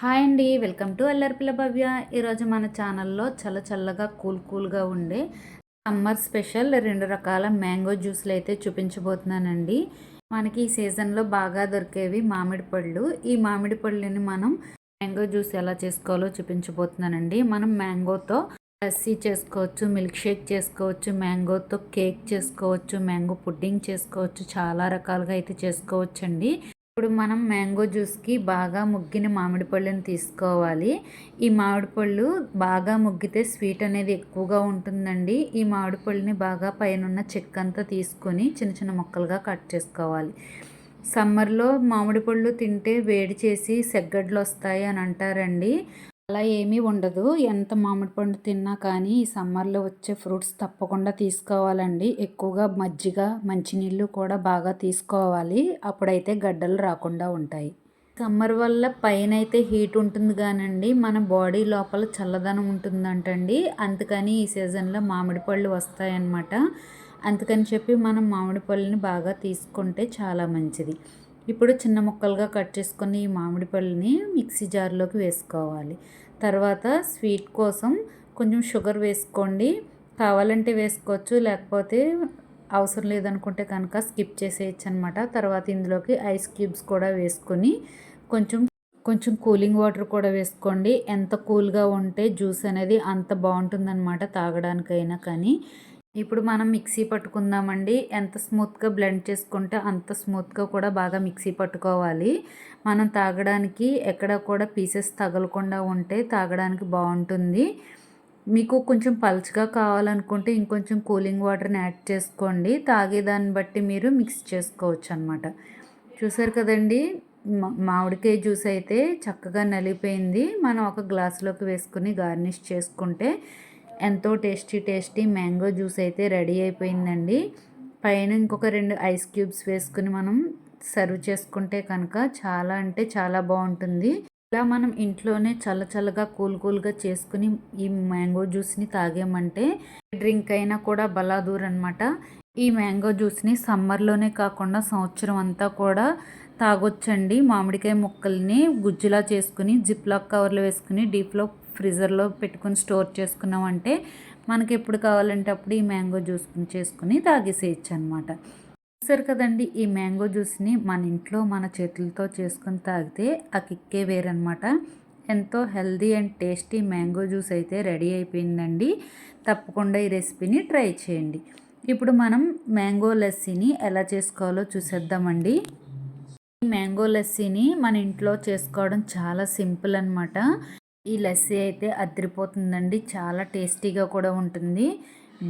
Hi అండి. Welcome to Allaripilla Bhavya. ఈరోజు మన ఛానల్లో చల్ల చల్లగా కూల్ కూల్గా ఉండే సమ్మర్ స్పెషల్ రెండు రకాల మ్యాంగో జ్యూస్లు అయితే చూపించబోతున్నానండి. మనకి ఈ సీజన్లో బాగా దొరికేవి మామిడి పళ్ళు. ఈ మామిడి పళ్ళని మనం మ్యాంగో జ్యూస్ ఎలా చేసుకోవాలో చూపించబోతున్నానండి. మనం మ్యాంగోతో లస్సీ చేసుకోవచ్చు మిల్క్ షేక్ చేసుకోవచ్చు మ్యాంగోతో కేక్ చేసుకోవచ్చు మ్యాంగో పుడ్డింగ్ చేసుకోవచ్చు చాలా రకాలుగా అయితే చేసుకోవచ్చండి. ఇప్పుడు మనం మ్యాంగో జ్యూస్కి బాగా ముగ్గిన మామిడి పళ్ళని తీసుకోవాలి. ఈ మామిడి పళ్ళు బాగా ముగ్గితే స్వీట్ అనేది ఎక్కువగా ఉంటుందండి. ఈ మామిడి పళ్ళని బాగా పైన చెక్కంతా తీసుకొని చిన్న చిన్న ముక్కలుగా కట్ చేసుకోవాలి. సమ్మర్లో మామిడి పళ్ళు తింటే వేడి చేసి సెగ్గడ్లు వస్తాయి అని అంటారండి. అలా ఏమీ ఉండదు. ఎంత మామిడి పండు తిన్నా కానీ ఈ సమ్మర్లో వచ్చే ఫ్రూట్స్ తప్పకుండా తీసుకోవాలండి. ఎక్కువగా మజ్జిగ మంచినీళ్ళు కూడా బాగా తీసుకోవాలి. అప్పుడైతే గడ్డలు రాకుండా ఉంటాయి. సమ్మర్ వల్ల పైన అయితే హీట్ ఉంటుంది కానండి. మన బాడీ లోపల చల్లదనం ఉంటుందంటండి. అందుకని ఈ సీజన్లో మామిడి పళ్ళు వస్తాయన్నమాట. అందుకని చెప్పి మనం మామిడి పళ్ళని బాగా తీసుకుంటే చాలా మంచిది. ఇప్పుడు చిన్న ముక్కలుగా కట్ చేసుకుని ఈ మామిడి పళ్ళని మిక్సీ జార్లోకి వేసుకోవాలి. తర్వాత స్వీట్ కోసం కొంచెం షుగర్ వేసుకోండి. కావాలంటే వేసుకోవచ్చు లేకపోతే అవసరం లేదనుకుంటే కనుక స్కిప్ చేసేయచ్చు అనమాట తర్వాత ఇందులోకి ఐస్ క్యూబ్స్ కూడా వేసుకొని కొంచెం కొంచెం కూలింగ్ వాటర్ కూడా వేసుకోండి. ఎంత కూల్గా ఉంటే జ్యూస్ అనేది అంత బాగుంటుందన్నమాట తాగడానికైనా కానీ. ఇప్పుడు మనం మిక్సీ పట్టుకుందామండి. ఎంత స్మూత్గా బ్లెండ్ చేసుకుంటే అంత స్మూత్గా కూడా బాగా మిక్సీ పట్టుకోవాలి. మనం తాగడానికి ఎక్కడ కూడా పీసెస్ తగలకుండా ఉంటే తాగడానికి బాగుంటుంది. మీకు కొంచెం పల్చగా కావాలనుకుంటే ఇంకొంచెం కూలింగ్ వాటర్ని యాడ్ చేసుకోండి. తాగేదాన్ని బట్టి మీరు మిక్స్ చేసుకోవచ్చు అనమాట చూసారు కదండి? మామిడికాయ జ్యూస్ అయితే చక్కగా నలిపోయింది మనం ఒక గ్లాసులోకి వేసుకుని గార్నిష్ చేసుకుంటే ఎంతో టేస్టీ టేస్టీ మ్యాంగో జ్యూస్ అయితే రెడీ అయిపోయిందండి. పైన ఇంకొక రెండు ఐస్ క్యూబ్స్ వేసుకుని మనం సర్వ్ చేసుకుంటే కనుక చాలా అంటే చాలా బాగుంటుంది. ఇలా మనం ఇంట్లోనే చల్ల చల్లగా కూల్ కూల్గా చేసుకుని ఈ మ్యాంగో జ్యూస్ని తాగామంటే డ్రింక్ అయినా కూడా బలాదూర్ అనమాట ఈ మ్యాంగో జ్యూస్ని సమ్మర్లోనే కాకుండా సంవత్సరం అంతా కూడా తాగొచ్చండి. మామిడికాయ ముక్కల్ని గుజ్జులా చేసుకుని జిప్లాక్ కవర్లో వేసుకుని డీప్లో ఫ్రీజర్లో పెట్టుకొని స్టోర్ చేసుకున్నామంటే మనకి ఎప్పుడు కావాలంటే అప్పుడు ఈ మ్యాంగో జ్యూస్ చేసుకుని తాగేసేయచ్చు అనమాట చూసారు కదండి ఈ మ్యాంగో జ్యూస్ని మన ఇంట్లో మన చేతులతో చేసుకుని తాగితే ఆ కిక్కే వేరనమాట. ఎంతో healthy and tasty mango juice అయితే రెడీ అయిపోయిందండి. తప్పకుండా ఈ రెసిపీని ట్రై చేయండి. ఇప్పుడు మనం మ్యాంగో లస్సీని ఎలా చేసుకోవాలో చూసేద్దామండి. ఈ మ్యాంగో లస్సీని మన ఇంట్లో చేసుకోవడం చాలా సింపుల్ అనమాట ఈ లస్సీ అయితే అదిరిపోతుందండి చాలా టేస్టీగా కూడా ఉంటుంది.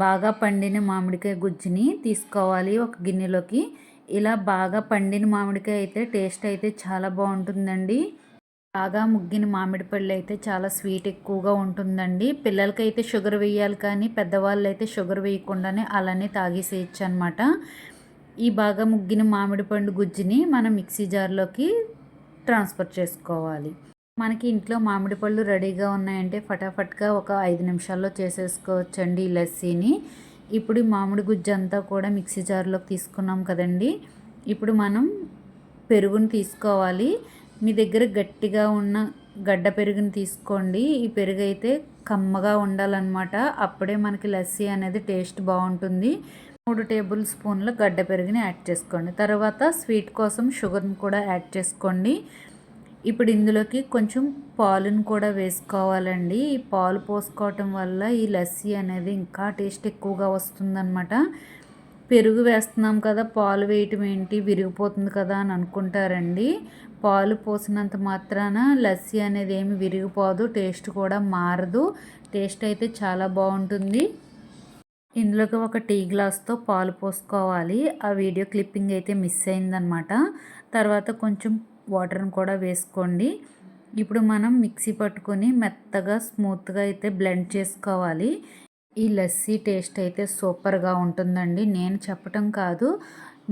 బాగా పండిన మామిడికాయ గుజ్జుని తీసుకోవాలి ఒక గిన్నెలోకి. ఇలా బాగా పండిన మామిడికాయ అయితే టేస్ట్ అయితే చాలా బాగుంటుందండి. బాగా ముగ్గిన మామిడి పళ్ళు అయితే చాలా స్వీట్ ఎక్కువగా ఉంటుందండి. పిల్లలకైతే షుగర్ వేయాలి కానీ పెద్దవాళ్ళు అయితే షుగర్ వేయకుండానే అలానే తాగేసేయచ్చు అనమాట ఈ బాగా ముగ్గిన మామిడి పండు గుజ్జుని మనం మిక్సీ జార్లోకి ట్రాన్స్ఫర్ చేసుకోవాలి. మనకి ఇంట్లో మామిడి పళ్ళు రెడీగా ఉన్నాయంటే ఫటాఫట్గా ఒక ఐదు నిమిషాల్లో చేసేసుకోవచ్చండి ఈ లస్సీని. ఇప్పుడు మామిడి గుజ్జు అంతా కూడా మిక్సీ జార్లోకి తీసుకున్నాం కదండి. ఇప్పుడు మనం పెరుగును తీసుకోవాలి. మీ దగ్గర గట్టిగా ఉన్న గడ్డ పెరుగుని తీసుకోండి. ఈ పెరుగు అయితే కమ్మగా ఉండాలన్నమాట. అప్పుడే మనకి లస్సీ అనేది టేస్ట్ బాగుంటుంది. మూడు టేబుల్ స్పూన్ల గడ్డ పెరుగుని యాడ్ చేసుకోండి. తర్వాత స్వీట్ కోసం షుగర్ని కూడా యాడ్ చేసుకోండి. ఇప్పుడు ఇందులోకి కొంచెం పాలును కూడా వేసుకోవాలండి. ఈ పాలు పోసుకోవటం వల్ల ఈ లస్సీ అనేది ఇంకా టేస్ట్ ఎక్కువగా వస్తుందన్నమాట. పెరుగు వేస్తున్నాం కదా పాలు వేయటం ఏంటి? విరిగిపోతుంది కదా అని అనుకుంటారండి. పాలు పోసినంత మాత్రాన లస్సీ అనేది ఏమి విరిగిపోదు టేస్ట్ కూడా మారదు. టేస్ట్ అయితే చాలా బాగుంటుంది. ఇందులోకి ఒక టీ గ్లాస్తో పాలు పోసుకోవాలి. ఆ వీడియో క్లిప్పింగ్ అయితే మిస్ అయిందనమాట తర్వాత కొంచెం వాటర్ని కూడా వేసుకోండి. ఇప్పుడు మనం మిక్సీ పట్టుకొని మెత్తగా స్మూత్గా అయితే బ్లెండ్ చేసుకోవాలి. ఈ లస్సీ టేస్ట్ అయితే సూపర్గా ఉంటుందండి. నేను చెప్పటం కాదు.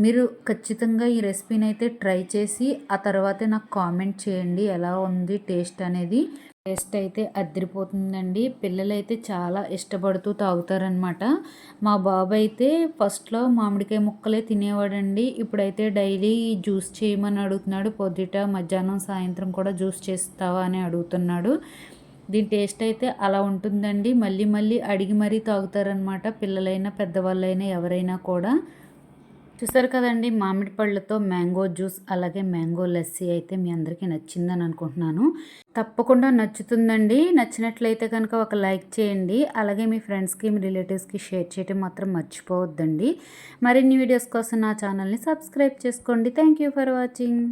మీరు ఖచ్చితంగా ఈ రెసిపీని అయితే ట్రై చేసి ఆ తర్వాతే నాకు కామెంట్ చేయండి. ఎలా ఉంది టేస్ట్ అనేది? టేస్ట్ అయితే అద్దరిపోతుందండి పిల్లలైతే చాలా ఇష్టపడుతూ తాగుతారనమాట మా బాబు అయితే ఫస్ట్లో మామిడికాయ ముక్కలే తినేవాడండి. ఇప్పుడైతే డైలీ జ్యూస్ చేయమని అడుగుతున్నాడు. పొద్దుట మధ్యాహ్నం సాయంత్రం కూడా జ్యూస్ చేస్తావా అని అడుగుతున్నాడు. దీని టేస్ట్ అయితే అలా ఉంటుందండి. మళ్ళీ మళ్ళీ అడిగి మరీ తాగుతారనమాట పిల్లలైనా పెద్దవాళ్ళైనా ఎవరైనా కూడా. చూసారు కదండి మామిడి పళ్ళతో మ్యాంగో జ్యూస్ అలాగే మ్యాంగో లస్సీ అయితే మీ అందరికీ నచ్చిందని అనుకుంటున్నాను. తప్పకుండా నచ్చుతుందండి. నచ్చినట్లయితే కనుక ఒక లైక్ చేయండి. అలాగే మీ ఫ్రెండ్స్కి మీ రిలేటివ్స్కి షేర్ చేయటం మాత్రం మర్చిపోవద్దండి. మరిన్ని వీడియోస్ కోసం నా ఛానల్ని సబ్స్క్రైబ్ చేసుకోండి. Thank you for watching.